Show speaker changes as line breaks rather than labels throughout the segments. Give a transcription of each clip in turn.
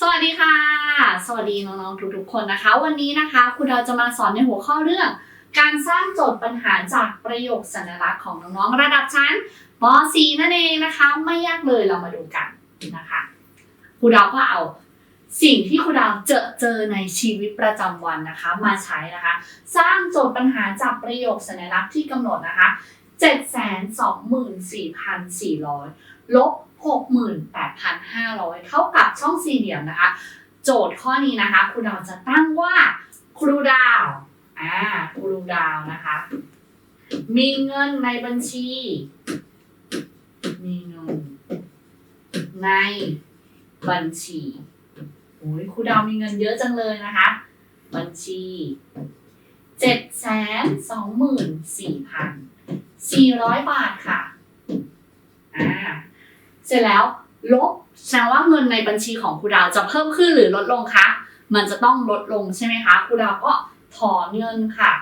สวัสดีค่ะ สวัสดีน้องๆทุกๆคนนะคะ วันนี้นะคะครูดาวจะมาสอนในหัวข้อเรื่อง การสร้างโจทย์ปัญหาจากประโยคสัญลักษณ์ของน้องๆระดับชั้นป .4 นั่นเองนะคะ ไม่ยากเลยเรามาดูกันนะคะครูดาวก็เอาสิ่งที่ครูดาวเจอเจอในชีวิตประจำวันนะคะ มาใช้นะคะ สร้างโจทย์ปัญหาจากประโยคสัญลักษณ์ที่กำหนดนะคะ 724,400 ลบ68,500 เท่ากับช่องสี่เหลี่ยมนะคะ โจทย์ข้อนี้นะคะครูดาวจะตั้งว่าครูดาวอ่าครูดาวนะคะ มีเงินในบัญชี มีเงินในบัญชีโอ้ยครูดาวมีเงินเยอะจังเลยนะคะ บัญชีเจ็ดแสนสองหมื่นสี่พันสี่ร้อยบาทค่ะ อ่า เสร็จแล้วลบแสดงว่าเงินในบัญชีของครูดาวจะเพิ่มขึ้นหรือลดลงคะ มันจะต้องลดลงใช่ไหมคะครูดาวก็ถอนเงินค่ะ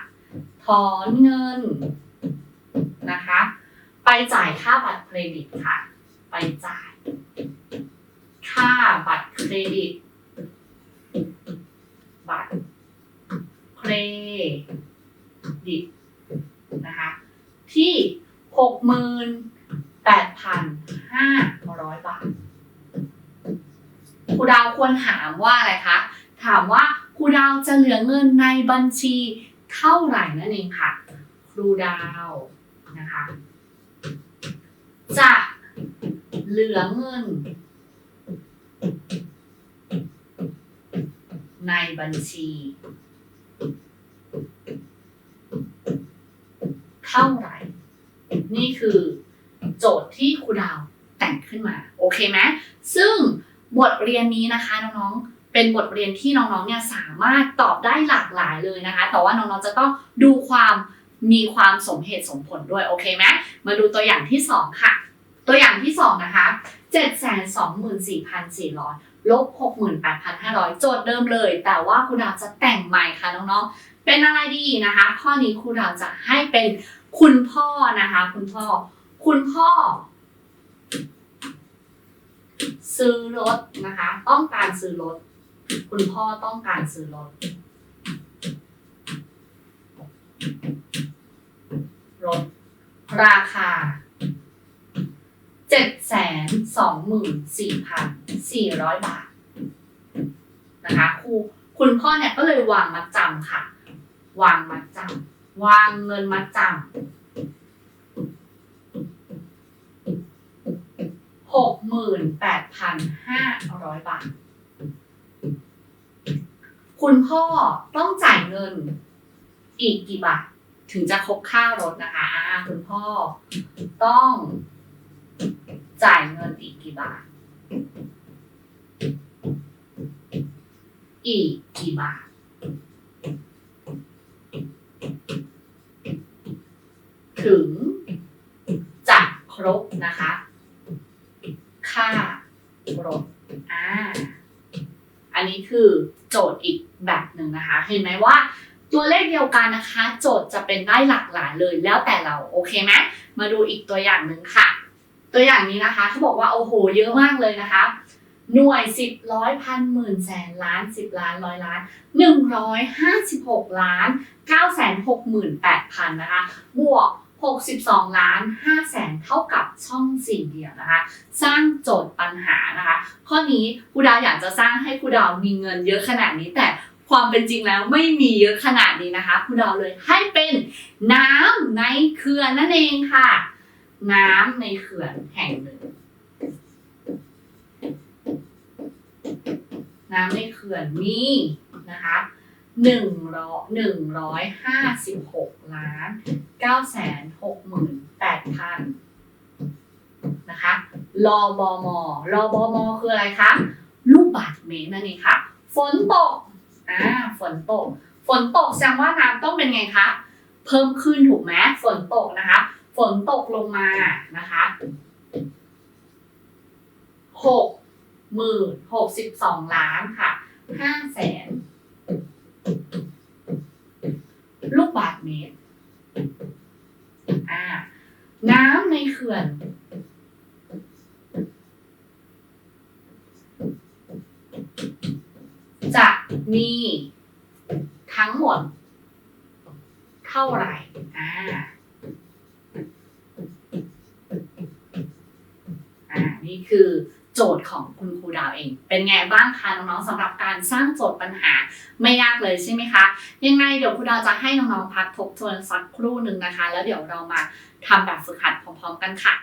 ถอนเงินนะคะ ไปจ่ายค่าบัตรเครดิตค่ะ ไปจ่าย ค่าบัตรเครดิต บัตรเครดิตนะคะที่หกหมื่น แปดพันห้าร้อยบาทครูดาวควรถามว่าอะไรคะ ถามว่าครูดาวจะเหลือเงินในบัญชีเท่าไหร่นั่นเองค่ะ ครูดาวนะคะ จะเหลือเงิน ในบัญชี เท่าไหร่ นี่คือ โจทย์ที่ครูดาวแต่งขึ้นมา โอเคไหมซึ่งบทเรียนนี้นะคะน้องๆ เป็นบทเรียนที่น้องๆเนี่ยสามารถตอบได้หลากหลายเลยนะคะ แต่ว่าน้องๆจะต้องดูความมีความสมเหตุสมผลด้วย โอเคไหมมาดูตัวอย่างที่ 2 ค่ะ ตัวอย่างที่ 2 นะคะ 724,400ลบ68,500 โจทย์เดิมเลย แต่ว่าครูดาวจะแต่งใหม่ค่ะน้องๆ เป็นอะไรดีนะคะ ข้อนี้ครูดาวจะให้เป็นคุณพ่อนะคะ คุณพ่อ คุณพ่อ ซื้อรถนะคะ ต้องการซื้อรถ คุณพ่อต้องการซื้อรถ รถ ราคาเจ็ดแสนสองหมื่นสี่พันสี่ร้อยบาท นะคะครูคุณพ่อเนี่ยก็เลยวางมัดจำค่ะ วางมัดจำวางเงินมัดจำ หกหมื่นแปดพันห้าร้อยบาท คุณพ่อต้องจ่ายเงินอีกกี่บาท ถึงจะครบค่ารถนะคะคุณพ่อต้องจ่ายเงินอีกกี่บาท อีกกี่บาทถึงจะครบนะคะ ค่ารถอ่าอันนี้คือโจทย์อีกแบบหนึ่งนะคะ เห็นไหมว่าตัวเลขเดียวกันนะคะ โจทย์จะเป็นได้หลากหลายเลยแล้วแต่เราโอเคไหมมาดูอีกตัวอย่างหนึ่งค่ะ ตัวอย่างนี้นะคะเขาบอกว่าโอ้โหเยอะมากเลยนะคะ หน่วยสิบร้อยพันหมื่นแสนล้านสิบล้านร้อยล้านหนึ่งร้อยห้าสิบหกล้านเก้าแสนหกหมื่นแปดพันนะคะ บวก 62 ล้าน5แสนเท่ากับช่องสี่เหลี่ยมนะคะ สร้างโจทย์ปัญหานะคะ ข้อนี้ครูดาวอยากจะสร้างให้ครูดาวมีเงินเยอะขนาดนี้แต่ความเป็นจริงแล้วไม่มีเยอะขนาดนี้นะคะครูดาวเลยให้เป็นน้ำในเขื่อนนั่นเองค่ะ น้ำในเขื่อนแห่งหนึ่งน้ำในเขื่อนมีนะคะ หนึ่งร้อยหนึ่งร้อยห้าสิบหกล้านเก้าแสนหกหมื่นแปดพันนะคะรอบมรอบมคืออะไรคะลูกบาศก์เมตรนั่นเองค่ะ ฝนตกอ่าฝนตก ฝนตกแสดงว่าน้ำต้องเป็นไงคะเพิ่มขึ้นถูกไหมฝนตกนะคะ ฝนตกลงมานะคะหกหมื่นหกสิบสองล้านค่ะห้าแสน บาศก์เมตร อ่า น้ำในเขื่อน จะมีทั้งหมด เท่าไหร่ อ่าอ่า นี่คือ โจทย์ของคุณครูดาวเอง เป็นไงบ้างคะน้องๆสำหรับการสร้างโจทย์ปัญหาไม่ยากเลยใช่ไหมคะ ยังไงเดี๋ยวครูดาวจะให้น้องๆพักทบทวนสักครู่หนึ่งนะคะ แล้วเดี๋ยวเรามาทำแบบฝึกหัดพร้อม ๆ กันค่ะ